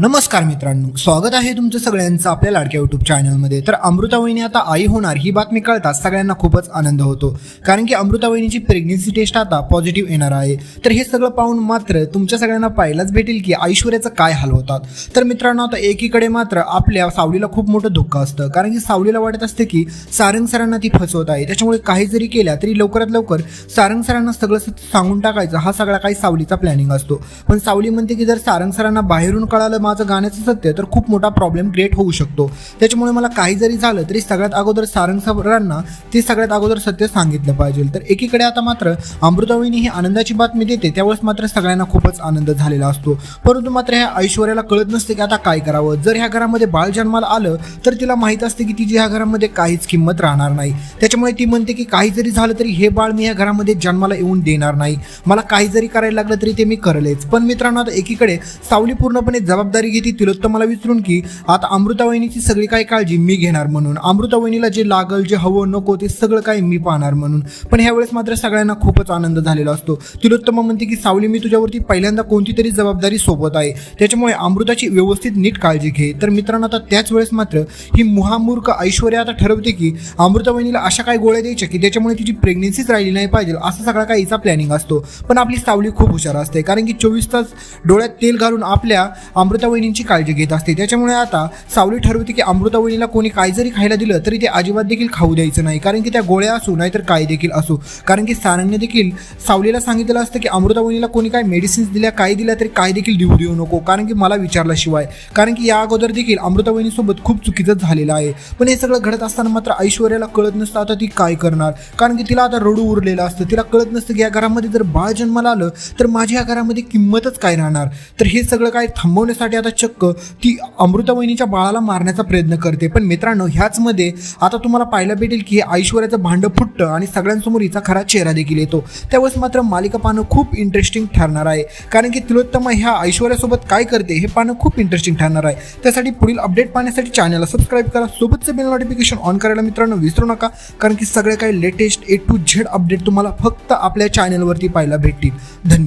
नमस्कार मित्रांनो स्वागत आहे तुमचं सगळ्यांचं आपल्या लाडक्या यूट्यूब चॅनलमध्ये तर अमृतावहिनी आता आई होणार ही बातमी कळताच सगळ्यांना खूपच आनंद होतो. कारण की अमृतावहिनीची प्रेग्नेन्सी टेस्ट आता पॉझिटिव्ह येणार आहे. तर हे सगळं पाहून मात्र तुमच्या सगळ्यांना पाहायलाच भेटेल की ऐश्वर्याचं काय हाल होतात. तर मित्रांनो आता एकीकडे मात्र आपल्या सावलीला खूप मोठं दुःख असतं. कारण की सावलीला वाटत असते की सारंग सरांना ती फसवत आहे. त्याच्यामुळे काही जरी केल्या तरी लवकरात लवकर सारंग सरांना सगळं सांगून टाकायचं. हा सगळा काही सावलीचा प्लॅनिंग असतो. पण सावली म्हणते की जर सारंग सरांना बाहेरून कळालं माझं गाण्याचं सत्य तर खूप मोठा प्रॉब्लेम क्रिएट होऊ शकतो. त्याच्यामुळे मला काही जरी झालं तरी सगळ्यात अगोदर सारंग सरांना ते सगळ्यात अगोदर सत्य सांगितलं पाहिजे. तर एकीकडे आता मात्र अमृतावहिनी ही आनंदाची बातमी देते त्यावेळेस मात्र सगळ्यांना खूपच आनंद झालेला असतो. परंतु मात्र ह्या ऐश्वर्याला कळत नसते की आता काय करावं. जर ह्या घरामध्ये बाळ जन्माला आलं तर तिला माहीत असते की तिची ह्या घरामध्ये काहीच किंमत राहणार नाही. त्याच्यामुळे ती म्हणते की काही जरी झालं तरी हे बाळ मी ह्या घरामध्ये जन्माला येऊन देणार नाही. मला काही जरी करायला लागलं तरी ते मी करलेच. पण मित्रांनो आता एकीकडे सावली पूर्णपणे जबाबदारी घेते तिलोत्तमाला विसरून की आता अमृतावहिनीची सगळी काही काळजी मी घेणार म्हणून. अमृतावहिनीला जे लागल जे हवं नको ते सगळं काही मी पाहणार म्हणून. पण ह्यावेळेस मात्र सगळ्यांना खूपच आनंद झालेला असतो. तिलोत्तमा म्हणते की सावली मी तुझ्यावरती पहिल्यांदा कोणती तरी जबाबदारी सोबत आहे. त्याच्यामुळे अमृताची व्यवस्थित नीट काळजी घे. तर मित्रांनो आता त्याच वेळेस मात्र ही मुहामूर्ख ऐश्वर्या आता ठरवते की अमृतावहिनीला अशा काही गोळ्या द्यायच्या की त्याच्यामुळे तिची प्रेग्नेन्सीच राहिली नाही पाहिजे. असा सगळा काही हिचा प्लॅनिंग असतो. पण आपली सावली खूप हुशार असते. कारण की चोवीस तास डोळ्यात तेल घालून आपल्या अमृता अमृतावहिनींची काळजी घेत असते. त्याच्यामुळे आता सावली ठरवते की अमृतावहिनीला कोणी काय जरी खायला दिलं तरी ते अजिबात देखील खाऊ द्यायचं नाही. कारण की त्या गोळ्या असू नाहीतर काय देखील असू. कारण की सारांनी देखील सावलीला सांगितलेलं असतं की अमृतावहिनीला कोणी काय मेडिसिन्स दिल्या काय दिल्या तरी काय देखील देऊ देऊ नको. कारण की मला विचारल्याशिवाय. कारण की या अगोदर देखील अमृतावहिनीसोबत खूप चुकीचं झालेलं आहे. पण हे सगळं घडत असताना मात्र ऐश्वर्याला कळत नसतं आता ती काय करणार. कारण की तिला आता रडू उरलेलं असतं. तिला कळत नसतं की या घरामध्ये जर बाळ जन्माला आलं तर माझ्या या घरामध्ये किंमतच काय राहणार? तर हे सगळं काय थांबवण्यासाठी आता चक्क ती अमृतावहिनीच्या बाळाला मारण्याचा प्रयत्न करते. पण मित्रांनो ह्याचमध्ये आता तुम्हाला पाहायला भेटेल की हे ऐश्वर्याचं भांडं फुटतं आणि सगळ्यांसमोर हिचा खरा चेहरा देखील येतो. त्यावेळेस मात्र मालिका पाहणं खूप इंटरेस्टिंग ठरणार आहे. कारण की तिलोत्तमा ह्या ऐश्वर्यासोबत काय करते हे पाहणं खूप इंटरेस्टिंग ठरणार आहे. त्यासाठी पुढील अपडेट पाहण्यासाठी चॅनलला सबस्क्राईब करा. सोबतचं बेल नोटिफिकेशन ऑन करायला मित्रांनो विसरू नका. कारण की सगळे काही latest A to Z update तुम्हाला फक्त आपल्या चॅनलवरती पाहायला भेटतील. धन्यवाद.